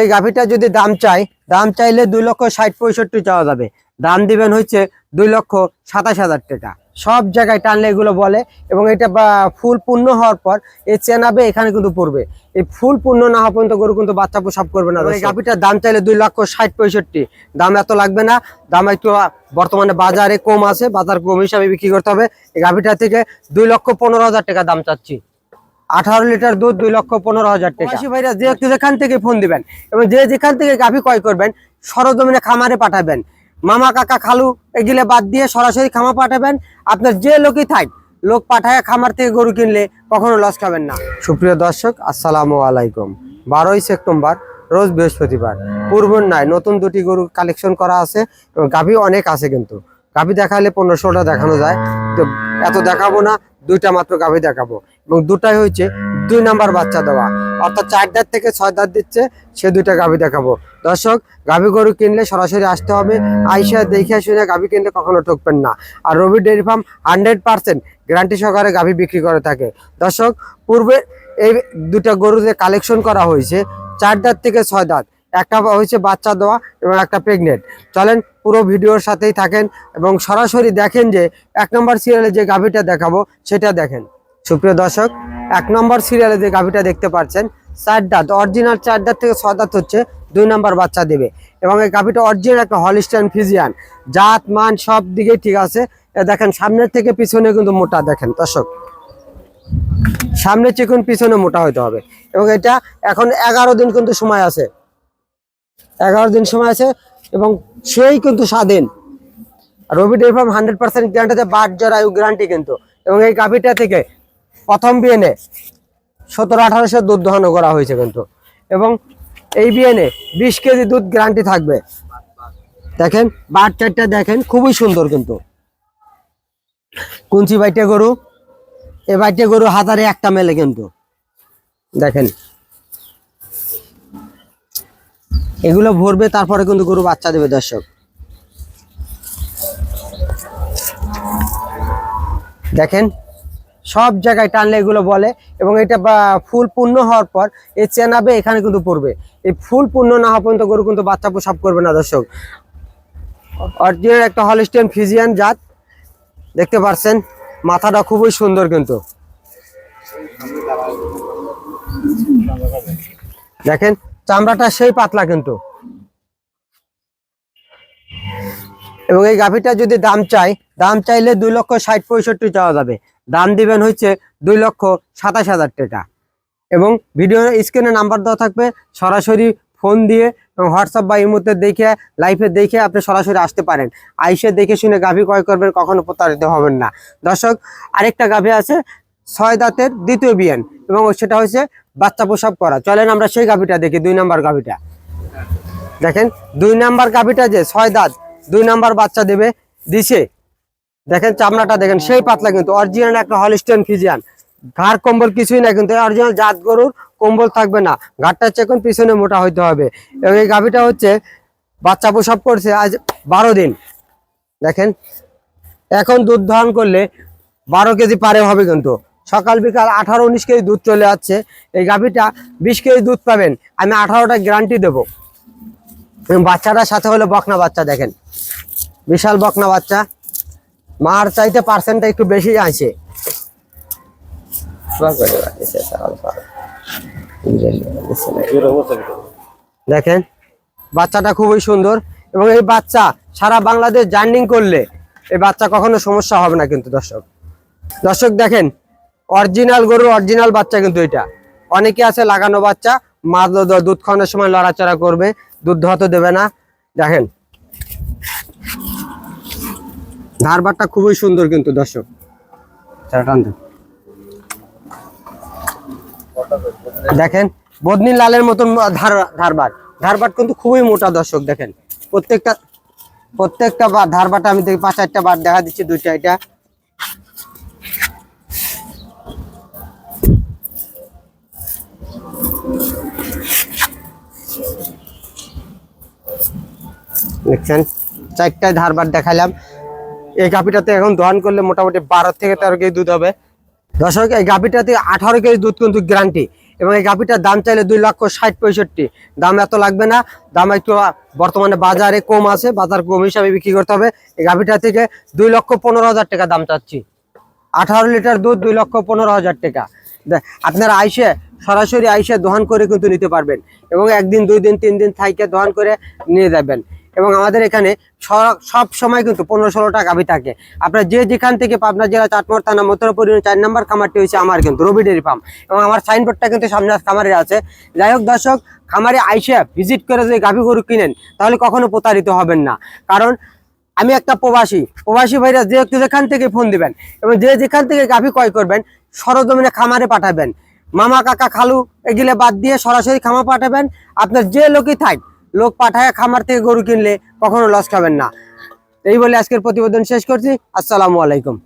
এই গাভিটা যদি দাম চাই দাম চাইলে দুই লক্ষ ষাট পঁয়ষট্টি চাওয়া যাবে। দাম দিবেন হচ্ছে দুই লক্ষ সাতাশ হাজার টাকা। সব জায়গায় টানলে এগুলো বলে এবং এটা ফুল পূর্ণ হওয়ার পর এই চেনাবে এখানে কিন্তু পড়বে। এই ফুল পূর্ণ না হওয়া পর্যন্ত গরু কিন্তু বাচ্চা প্রসাব করবে না এই গাভিটার দাম চাইলে দুই লক্ষ ষাট পঁয়ষট্টি। দাম এত লাগবে না। দাম একটু বর্তমানে বাজারে কম আছে। বাজার কম হিসাবে বিক্রি করতে হবে। এই গাভিটা থেকে দুই লক্ষ পনেরো হাজার টাকা দাম চাচ্ছি। আঠারো লিটার দুধ দুই লক্ষ পনেরো হাজার টাকা। ভাইরা যে যেখান থেকে ফোন দিবেন এবং যে যেখান থেকে গাভী ক্রয় করবেন সরজমিনে খামারে পাঠাবেন। মামা কাকা খালু এগুলো বাদ দিয়ে সরাসরি খামা পাঠাবেন। আপনার যে লোকই থাক লোক পাঠায় খামার থেকে গরু কিনলে কখনো লস খাবেন না। সুপ্রিয় দর্শক আসসালামু আলাইকুম। বারোই সেপ্টেম্বর রোজ বৃহস্পতিবার। পূর্বর নাই নতুন দুটি গরু কালেকশন করা আছে এবং গাভী অনেক আছে কিন্তু। গাভী দেখালে পনেরো ষোলোটা দেখানো যায়। তো এত দেখাবো না দুইটা মাত্র গাভী দেখাবো। এবং দুটাই হয়েছে দুই নাম্বার বাচ্চা দেওয়া। অর্থাৎ চার দাঁত থেকে ছয় দাঁত দিচ্ছে, সে দুইটা গাভী দেখাবো। দর্শক, গাভী গরু কিনলে সরাসরি আসতে হবে। আইসা দেখে শুনে গাভী কিনলে কখনো ঠকবেন না। আর Rabi dairy farm hundred percent guarantee সহকারে গাভী বিক্রি করে থাকে। দর্শক, পূর্বে এই দুটা গরু যে কালেকশন করা হয়েছে চার দাঁত থেকে ছয় দাঁত একটা হয়েছে বাচ্চা দেওয়া এবং একটা প্রেগনেন্ট। চলেন পুরো ভিডিওর সাথেই থাকেন এবং সরাসরি দেখেন যে এক নম্বর সিরিয়ালে যে গাভীটা দেখাবো, সেটা দেখেন। সুপ্রিয় দর্শক, এক নম্বর সিরিয়ালে যে গাভীটা দেখতে পাচ্ছেন, চার দাঁত অরিজিনাল চার দাঁত থেকে ছয় দাঁত হচ্ছে, দুই নম্বর বাচ্চা দেবে। এবং এই গাভীটা অরিজিনাল একটা হলিস্টান ফিজিয়ান জাত, মান সব দিকেই ঠিক আছে। দেখেন, সামনের থেকে পিছনে কিন্তু মোটা দেখেন, দর্শক। সামনে চিকুন, পিছনে মোটা হইতে হবে। এবং এটা এখন এগারো দিন কিন্তু সময় আছে। এগারো দিন সময় আছে, এবং সেই কিন্তু স্বাধীন। Rabi dairy farm hundred percent guarantee but জ্বর আয়ু গ্যারান্টি কিন্তু। এবং এই গাভীটা থেকে প্রথম বিএনএ সতেরো, আঠারোশো দুধ দহন করা হয়েছে কিন্তু। এবং এই বিএনএ বিশ কেজি দুধ গ্যারান্টি থাকবে। দেখেন বাট চারটা দেখেন, খুবই সুন্দর কিন্তু। কুঞ্চি বাইটে গরু, এ বাইটে গরু হাজারে একটা মেলে কিন্তু। দেখেন। এগুলো ভরবে, তারপরে কিন্তু গরু বাচ্চা দেবে, দর্শক। দেখেন সব জায়গায় টানলে এগুলো বলে এবং এটা ফুল পূর্ণ হওয়ার পর এই চেনাবে এখানে কিন্তু পড়বে। এই ফুল পূর্ণ না হওয়া পর্যন্ত গরু কিন্তু বাচ্চা প্রসাব করবে না, দর্শক। অরিজিনাল একটা হলিস্টিয়ান ফিজিয়ান জাত, দেখতে পাচ্ছেন মাথাটা খুবই সুন্দর কিন্তু। দেখেন, চামড়াটা সেই পাতলা কিন্তু। এবং এই গাভীটা যদি দাম চাই দাম চাইলে দুই লক্ষ ষাট পঁয়ষট্টি চাওয়া যাবে। দাম দিবেন হচ্ছে দুই লক্ষ সাতাশ হাজার টাকা। এবং ভিডিও স্ক্রিনে নাম্বার দেওয়া থাকবে, সরাসরি ফোন দিয়ে এবং হোয়াটসঅ্যাপ বা ইমোতে দেখে, লাইভে দেখে আপনি সরাসরি আসতে পারেন। আইসে দেখে শুনে গাভী ক্রয় করবেন, কখনো প্রতারিত হবেন না। দর্শক, আরেকটা গাভী আছে, ছয় দাঁতের দ্বিতীয় বিয়ান, এবং সেটা হচ্ছে বাচ্চা প্রসব করা। চলেন আমরা সেই গাভীটা দেখি, দুই নাম্বার গাভীটা। দেখেন, দুই নাম্বার গাভীটা যে ছয় দাঁত, দুই নাম্বার বাচ্চা দেবে, দিছে। দেখেন চামড়াটা দেখেন, সেই পাতলা কিন্তু অরিজিনাল একটা হলিস্টেন ফিজিয়ান ঘাড়, কম্বল কিছুই না কিন্তু অরিজিনাল জাত গরুর কম্বল থাকবে না। ঘাটটা চেকন পিছনে মোটা হইতে হবে। এবং এই গাভীটা হচ্ছে, বাচ্চা প্রসব করছে আজ বারো দিন। দেখেন, এখন দুধ ধারণ করলে বারো কেজি পারে হবে কিন্তু। সকাল বিকাল আঠারো উনিশ কেজি দুধ চলে যাচ্ছে এই গাভীটা বিশ কেজি দুধ পাবেন। আমি আঠারোটা গ্যারান্টি দেবো। বাচ্চাটার সাথে হলো বকনা বাচ্চা, দেখেন। বিশাল বকনা বাচ্চা। মার চাইতে পার্সেন্টটা একটু বেশি আছে। দেখেন, বাচ্চাটা খুবই সুন্দর এবং এই বাচ্চা সারা বাংলাদেশ জার্নিং করলে এই বাচ্চা কখনো সমস্যা হবে না কিন্তু দর্শক। দর্শক দেখেন, অরিজিনাল গরুর অরিজিনাল বাচ্চা কিন্তু এটা। অনেকে আছে লাগানো বাচ্চা মা দুধ খাওয়ানোর সময় লড়াচড়া করবে, দুধ ধোয়াতে দেবে না। দেখেন ধারবারটা খুবই সুন্দর কিন্তু, দর্শক। দেখেন বদনি লালের মতন ধার ধারবার ধারবার কিন্তু খুবই মোটা, দর্শক, দেখেন। প্রত্যেকটা প্রত্যেকটা বার ধারবারটা আমি দেখি পাঁচ, চারটা বার দেখা দিচ্ছি, দুইটা, এটা। দেখছেন? চারটায় ধারবার দেখালাম এই গাভিটাতে এখন দহন করলে মোটামুটি বারো থেকে তেরো কেজি দুধ হবে। দর্শক, এই গাভিটাতে আঠারো কেজি দুধ কিন্তু গ্যারান্টি এবং এই গাভিটার দাম চাইলে দুই লক্ষ ষাট পঁয়ষট্টি। দাম এত লাগবে না, দাম একটু বর্তমানে বাজারে কম আছে, বাজার কম হিসাবে বিক্রি করতে হবে। এই গাভিটা থেকে দুই লক্ষ পনেরো হাজার টাকা দাম চাচ্ছি। আঠারো লিটার দুধ দুই লক্ষ পনেরো হাজার টাকা। আপনারা আইসে, সরাসরি আইসে দোহান করে কিন্তু নিতে পারবেন এবং একদিন, দুই দিন, তিন দিন থাইকে দোহান করে নিয়ে যাবেন। এবং আমাদের এখানে সব সময় কিন্তু পনেরো ষোলো টাকা গাভি থাকে। আপনার যে যেখান থেকে পাবনা জেলা চাটমোর থানা ইউনিয়ন চার নম্বর খামারটি হচ্ছে আমার কিন্তু, রবি ডেরি ফার্ম। এবং আমার সাইনবোর্ডটা কিন্তু সামনে খামারে আছে। যাই হোক দর্শক, খামারে আইসে ভিজিট করে যদি গাভি গরু কিনেন, তাহলে কখনো প্রতারিত হবেন না। কারণ আমি একটা প্রবাসী প্রবাসী ভাইরা যে যেখান থেকে ফোন দিবেন এবং যে যেখান থেকে গাভি ক্রয় করবেন, সরজমিনে খামারে পাঠাবেন। মামা, কাকা, খালু, এগুলো বাদ দিয়ে সরাসরি খামার পাঠাবেন। আপনার যে লোকই থাক লোক পাঠায় খামার থেকে গরু কিনলে কখনো লস খাবেন না। এই বলে আজকের প্রতিবেদন শেষ করছি। আসসালামু আলাইকুম।